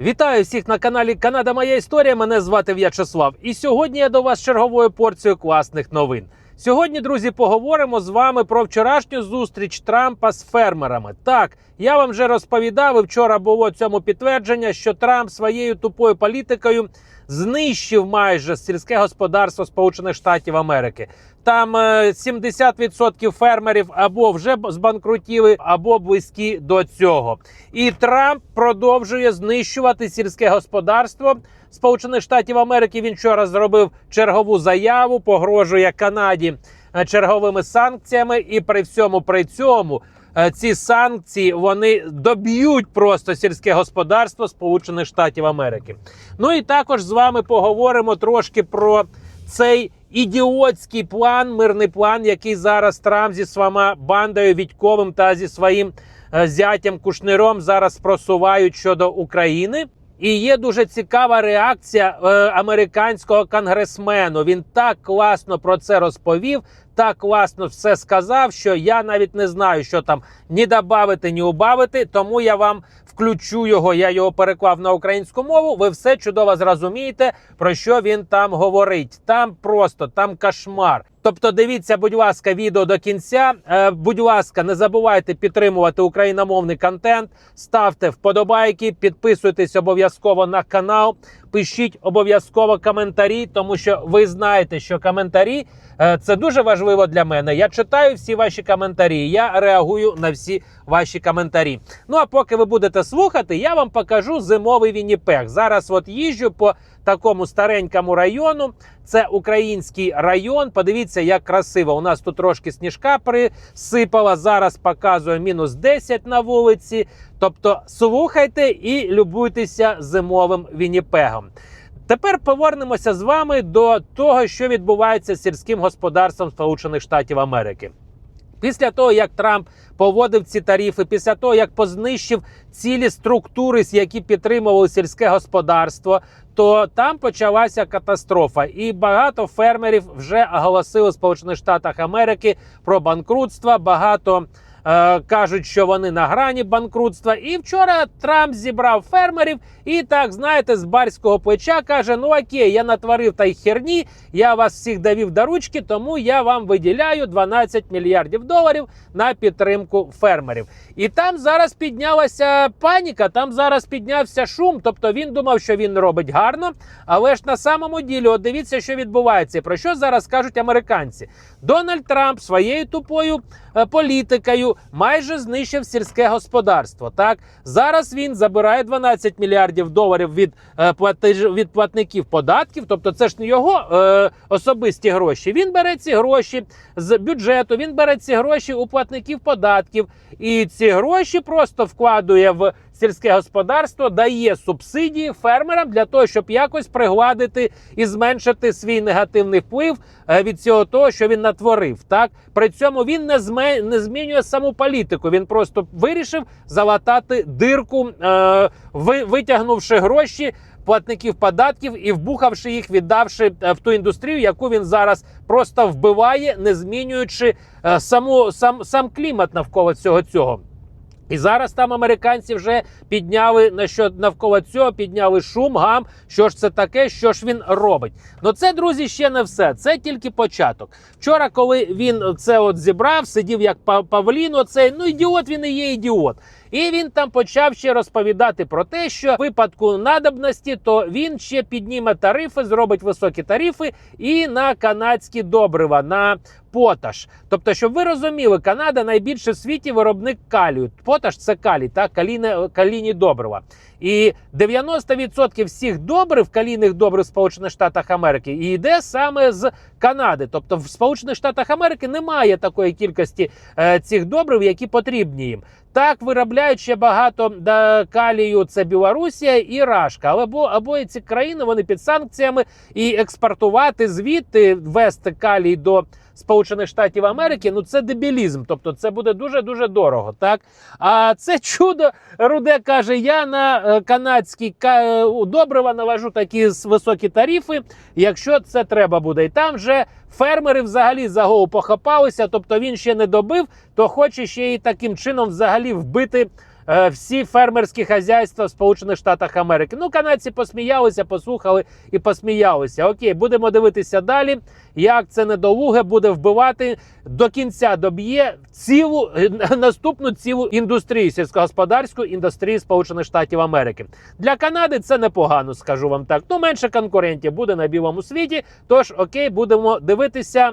Вітаю всіх на каналі Канада Моя Історія. Мене звати В'ячеслав. І сьогодні я до вас черговою порцією класних новин. Сьогодні, друзі, поговоримо з вами про вчорашню зустріч Трампа з фермерами. Так, я вам вже розповідав, і вчора було цьому підтвердження, що Трамп своєю тупою політикою знищив майже сільське господарство Сполучених Штатів Америки. Там е, 70% фермерів або вже збанкрутіли, або близькі до цього. І Трамп продовжує знищувати сільське господарство Сполучених Штатів Америки. Він вчора зробив чергову заяву, погрожує Канаді е, черговими санкціями, і при всьому при цьому. Е, Ці санкції вони доб'ють просто сільське господарство Сполучених Штатів Америки. Ну і також з вами поговоримо трошки про цей ідіотський план, мирний план, який зараз Трамп зі своїми бандою Відьковим та зі своїм е, зятям Кушниром зараз просувають щодо України. І є дуже цікава реакція е, американського конгресмену. Він так класно про це розповів, так класно все сказав, що я навіть не знаю, що там ні додати, ні убавити. Тому я вам включу його. Я його переклав на українську мову. Ви все чудово зрозумієте, про що він там говорить. Там просто там кошмар. Тобто, дивіться, будь ласка, відео до кінця. Е, будь ласка, не забувайте підтримувати україномовний контент, ставте вподобайки, підписуйтесь обов'язково на канал, пишіть обов'язково коментарі, тому що ви знаєте, що коментарі е, це дуже важливо для мене. Я читаю всі ваші коментарі. Я реагую на всі ваші коментарі. Ну а поки ви будете слухати, я вам покажу зимовий Вінніпег. Зараз от їжджу по такому старенькому району. Це український район. Подивіться, як красиво. У нас тут трошки сніжка присипала. Зараз показує мінус 10 на вулиці. Тобто слухайте і любуйтеся зимовим Вінніпегом. Тепер повернемося з вами до того, що відбувається з сільським господарством Сполучених Штатів Америки. Після того, як Трамп поводив ці тарифи, після того, як познищив цілі структури, які підтримували сільське господарство, то там почалася катастрофа, і багато фермерів вже оголосили в Сполучених Штатах Америки про банкрутство. Багато е, кажуть, що вони на грані банкрутства. І вчора Трамп зібрав фермерів і так, знаєте, з барського плеча каже: Ну окей, я натворив та й херні, я вас всіх довів до ручки, тому я вам виділяю 12 мільярдів доларів на підтримку фермерів. І там зараз піднялася паніка, там зараз піднявся шум. Тобто він думав, що він робить гарно. Але ж на самому ділі, от дивіться, що відбувається. Про що зараз кажуть американці? Дональд Трамп своєю тупою е, політикою майже знищив сільське господарство. Так зараз він забирає 12 мільярдів доларів від е, платеж від платників податків. Тобто, це ж не його е, особисті гроші. Він бере ці гроші з бюджету. Він бере ці гроші у платників податків, і ці гроші просто вкладує в сільське господарство, дає субсидії фермерам для того, щоб якось пригладити і зменшити свій негативний вплив е, від цього того, що він натворив. Так при цьому він не зме не змінює саму політику. Він просто вирішив залатати дирку, е, витягнувши гроші. Платників податків і вбухавши їх, віддавши е, в ту індустрію, яку він зараз просто вбиває, не змінюючи е, саму сам сам клімат навколо цього цього. І зараз там американці вже підняли на що навколо цього, підняли шум, гам. Що ж це таке, що ж він робить? Ну це, друзі, ще не все. Це тільки початок. Вчора, коли він це от зібрав, сидів як Па- Павлін, оцей, ну ідіот він і є ідіот. І він там почав ще розповідати про те, що в випадку надобності, то він ще підніме тарифи, зробить високі тарифи і на канадські добрива, на поташ. Тобто, щоб ви розуміли, Канада найбільший в світі виробник калію. Поташ це калій, так, калійне, калійні добрива. І 90% всіх добрив, калійних добрив Сполучених Штатах Америки, і йде саме з Канади. Тобто в Сполучених Штатах Америки немає такої кількості е, цих добрив, які потрібні їм. Так виробляють ще багато калію. Це Білорусія і Рашка. Але бо або ці країни вони під санкціями і експортувати звідти вести калій до Сполучених Штатів Америки. Ну це дебілізм. Тобто це буде дуже дуже дорого. Так а це чудо руде каже: я на е, канадські е, добрива навожу такі високі тарифи, якщо це треба буде. І там вже фермери взагалі за голову похапалися. Тобто він ще не добив, то хоче ще і таким чином взагалі вбити всі фермерські хазяйства в Сполучених Штатах Америки. Ну, канадці посміялися, послухали і посміялися. Окей, будемо дивитися далі. Як це недолуге буде вбивати до кінця доб'є цілу е, наступну цілу індустрію сільськогосподарську індустрію Сполучених Штатів Америки. Для Канади це непогано, скажу вам так. Ну менше конкурентів буде на білому світі. Тож окей, будемо дивитися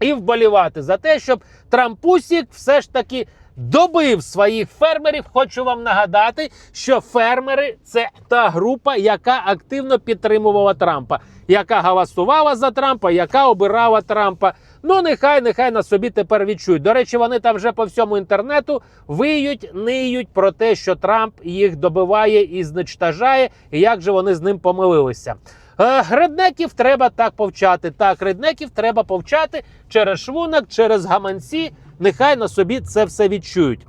і вболівати за те, щоб Трампусік все ж таки добив своїх фермерів. Хочу вам нагадати, що фермери це та група, яка активно підтримувала Трампа, яка голосувала за Трампа, яка обирала Трампа. Ну, нехай, нехай на собі тепер відчують. До речі, вони там вже по всьому інтернету виють, ниють про те, що Трамп їх добиває і зничтажає, і як же вони з ним помилилися. Е, Реднеків треба так повчати. Так, реднеків треба повчати через швунок, через гаманці. Нехай на собі це все відчують.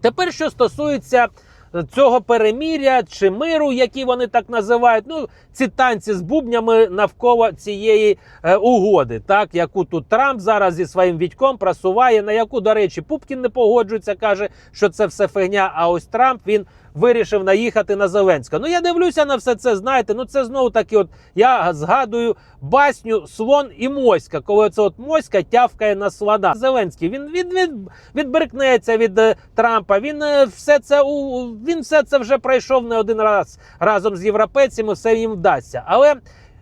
Тепер, що стосується е, цього переміря чи миру, які вони так називають, ну ці танці з бубнями навколо цієї е, угоди, так яку тут Трамп зараз зі своїм відьком просуває, на яку, до речі, Пупкін не погоджується, каже, що це все фигня. А ось Трамп він вирішив наїхати на Зеленська. Ну я дивлюся на все це. Знаєте, ну це знову таки, от я згадую басню слон і моська, коли це от моська тявкає на слона. Зеленський він від, від, відбрикнеться від Трампа. Він е, все це у він все це вже пройшов не один раз разом з європейцями. Все їм вдасться. Але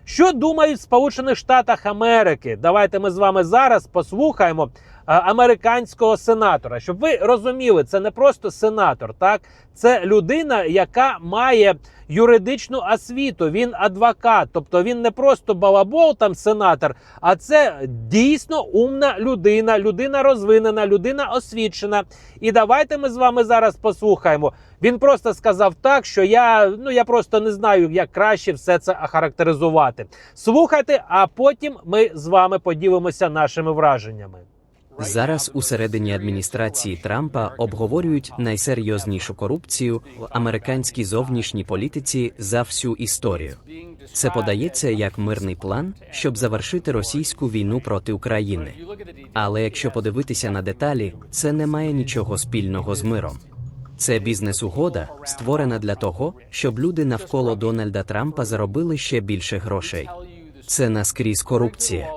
що думають в Сполучених Штатах Америки? Давайте ми з вами зараз послухаємо американського сенатора, щоб ви розуміли, це не просто сенатор, так це людина, яка має юридичну освіту. Він адвокат, тобто він не просто балабол, там сенатор, а це дійсно умна людина, людина розвинена, людина освічена. І давайте ми з вами зараз послухаємо. Він просто сказав так, що я ну я просто не знаю, як краще все це охарактеризувати. Слухайте, а потім ми з вами поділимося нашими враженнями. Зараз у середині адміністрації Трампа обговорюють найсерйознішу корупцію в американській зовнішній політиці за всю історію. Це подається як мирний план, щоб завершити російську війну проти України. Але якщо подивитися на деталі, це не має нічого спільного з миром. Це бізнес-угода, створена для того, щоб люди навколо Дональда Трампа заробили ще більше грошей. Це наскрізь корупція.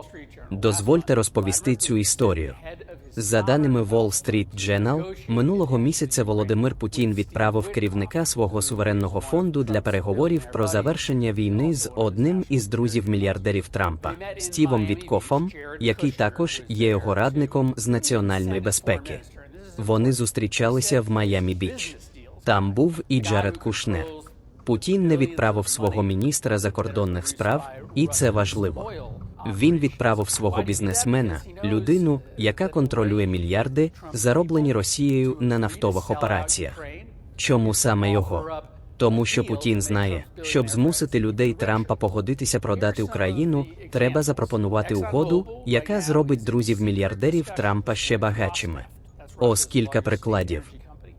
Дозвольте розповісти цю історію. За даними Wall Street Journal, минулого місяця Володимир Путін відправив керівника свого суверенного фонду для переговорів про завершення війни з одним із друзів мільярдерів Трампа Стівом Віткофом, який також є його радником з національної безпеки. Вони зустрічалися в Майамі Біч. Там був і Джаред Кушнер. Путін не відправив свого міністра закордонних справ, і це важливо. Він відправив свого бізнесмена, людину, яка контролює мільярди, зароблені Росією на нафтових операціях. Чому саме його? Тому що Путін знає, щоб змусити людей Трампа погодитися продати Україну, треба запропонувати угоду, яка зробить друзів мільярдерів Трампа ще багатшими. Ось кілька прикладів.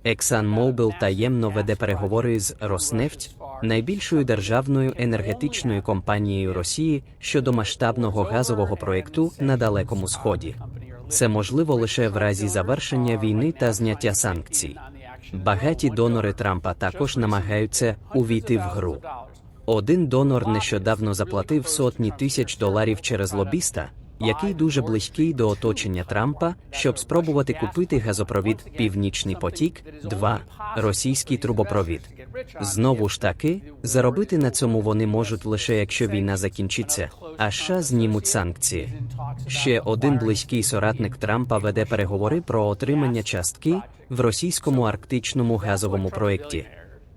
ExxonMobil таємно веде переговори з Роснефть, найбільшою державною енергетичною компанією Росії щодо масштабного газового проєкту на Далекому Сході. Це можливо лише в разі завершення війни та зняття санкцій. Багаті донори Трампа також намагаються увійти в гру. Один донор нещодавно заплатив сотні тисяч доларів через лобіста, який дуже близький до оточення Трампа, щоб спробувати купити газопровід Північний потік, 2 російський трубопровід. Знову ж таки, заробити на цьому вони можуть лише якщо війна закінчиться, а США знімуть санкції. Ще один близький соратник Трампа веде переговори про отримання частки в російському арктичному газовому проєкті.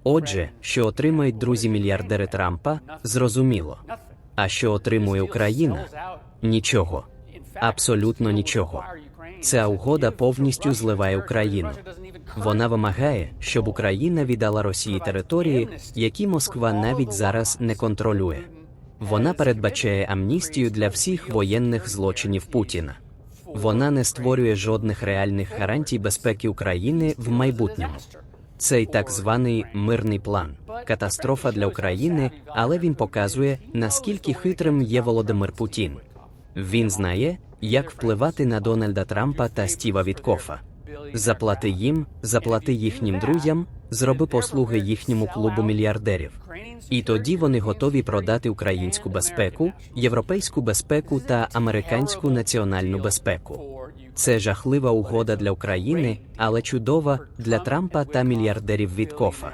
Отже, що отримають друзі мільярдери Трампа, зрозуміло. А що отримує Україна? Нічого. Абсолютно нічого. Ця угода повністю зливає Україну. Вона вимагає, щоб Україна віддала Росії території, які Москва навіть зараз не контролює. Вона передбачає амністію для всіх воєнних злочинів Путіна. Вона не створює жодних реальних гарантій безпеки України в майбутньому. Цей так званий мирний план катастрофа для України, але він показує, наскільки хитрим є Володимир Путін. Він знає, як впливати на Дональда Трампа та Стіва Віткофа. Заплати їм, заплати їхнім друзям, зроби послуги їхньому клубу мільярдерів. І тоді вони готові продати українську безпеку, європейську безпеку та американську національну безпеку. Це жахлива угода для України, але чудова для Трампа та мільярдерів від Кофа.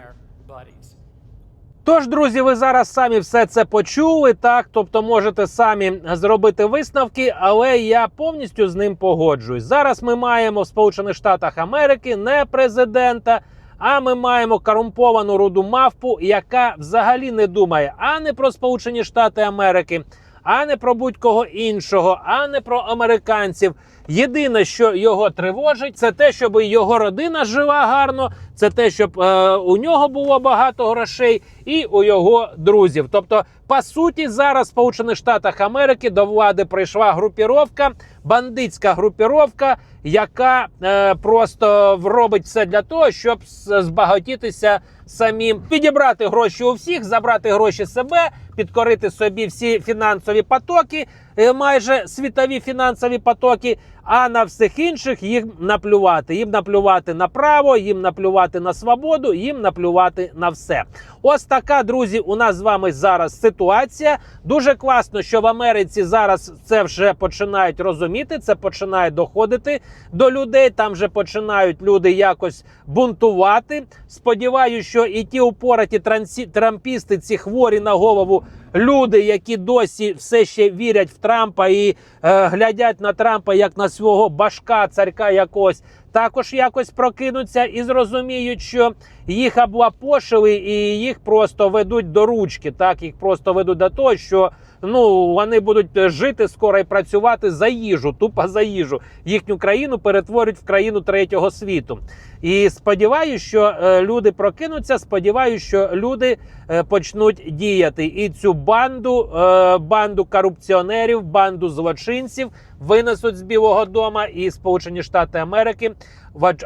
Тож, друзі, ви зараз самі все це почули, так тобто можете самі зробити висновки, але я повністю з ним погоджуюсь. Зараз ми маємо в Сполучених Штатах Америки не президента, а ми маємо корумповану руду мавпу, яка взагалі не думає а не про Сполучені Штати Америки, а не про будь-кого іншого, а не про американців. Єдине, що його тривожить, це те, щоб його родина жила гарно, це те, щоб е, у нього було багато грошей, і у його друзів. Тобто, по суті, зараз в Сполучених Штатах Америки до влади прийшла групіровка, бандитська групіровка, яка е, просто робить все для того, щоб збагатітися самим, підібрати гроші у всіх, забрати гроші себе, підкорити собі всі фінансові потоки, майже світові фінансові потоки. А на всіх інших їм наплювати. Їм наплювати на право, їм наплювати на свободу, їм наплювати на все. Ось така, друзі, у нас з вами зараз ситуація. Дуже класно, що в Америці зараз це вже починають розуміти, це починає доходити до людей. Там вже починають люди якось бунтувати. Сподіваюся, що і ті упораті трансі, трампісти, ці хворі на голову люди, які досі все ще вірять в Трампа і е, глядять на Трампа як на свого башка, царька якогось, також якось прокинуться і зрозуміють, що їх облапошили і їх просто ведуть до ручки. Так їх просто ведуть до того, що ну вони будуть жити скоро і працювати за їжу, тупо за їжу. Їхню країну перетворять в країну третього світу. І сподіваюся, що е, люди прокинуться. Сподіваюся, що люди е, почнуть діяти. І цю банду, е, банду корупціонерів, банду злочинців винесуть з Білого Дома і Сполучені Штати Америки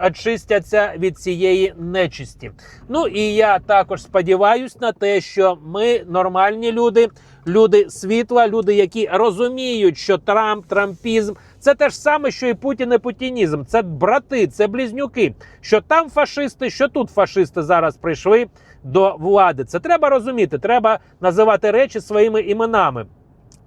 очистяться від цієї нечисті. Ну і я також сподіваюся на те, що ми нормальні люди, люди світла, люди, які розуміють, що Трамп, трампізм це те ж саме, що і Путін і путінізм. Це брати, це близнюки. Що там фашисти, що тут фашисти зараз прийшли до влади. Це треба розуміти. Треба називати речі своїми іменами.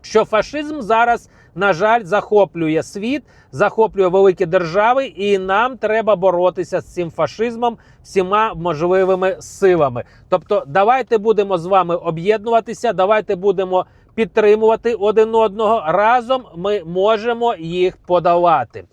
Що фашизм зараз, на жаль, захоплює світ, захоплює великі держави, і нам треба боротися з цим фашизмом всіма можливими силами. Тобто, давайте будемо з вами об'єднуватися, давайте будемо підтримувати один одного. Разом ми можемо їх подолати.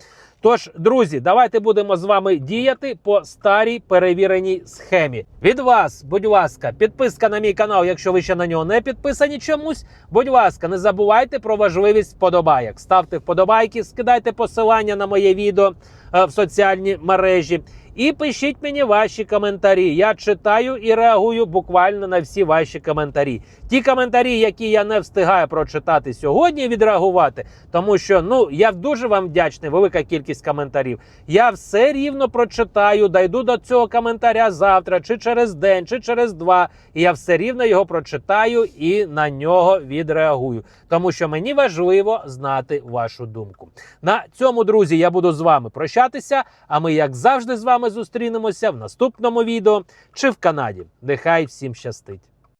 Тож, друзі, давайте будемо з вами діяти по старій перевіреній схемі. Від вас, будь ласка, підписка на мій канал, якщо ви ще на нього не підписані чомусь. Будь ласка, не забувайте про важливість вподобайок. Ставте вподобайки, скидайте посилання на моє відео е, в соціальні мережі. І пишіть мені ваші коментарі. Я читаю і реагую буквально на всі ваші коментарі. Ті коментарі, які я не встигаю прочитати сьогодні, відреагувати, тому що ну я дуже вам вдячний, велика кількість коментарів. Я все рівно прочитаю, дойду до цього коментаря завтра, чи через день, чи через два. І я все рівно його прочитаю і на нього відреагую. Тому що мені важливо знати вашу думку. На цьому, друзі, я буду з вами прощатися. А ми, як завжди, з зустрінемося в наступному відео чи в Канаді. Нехай всім щастить!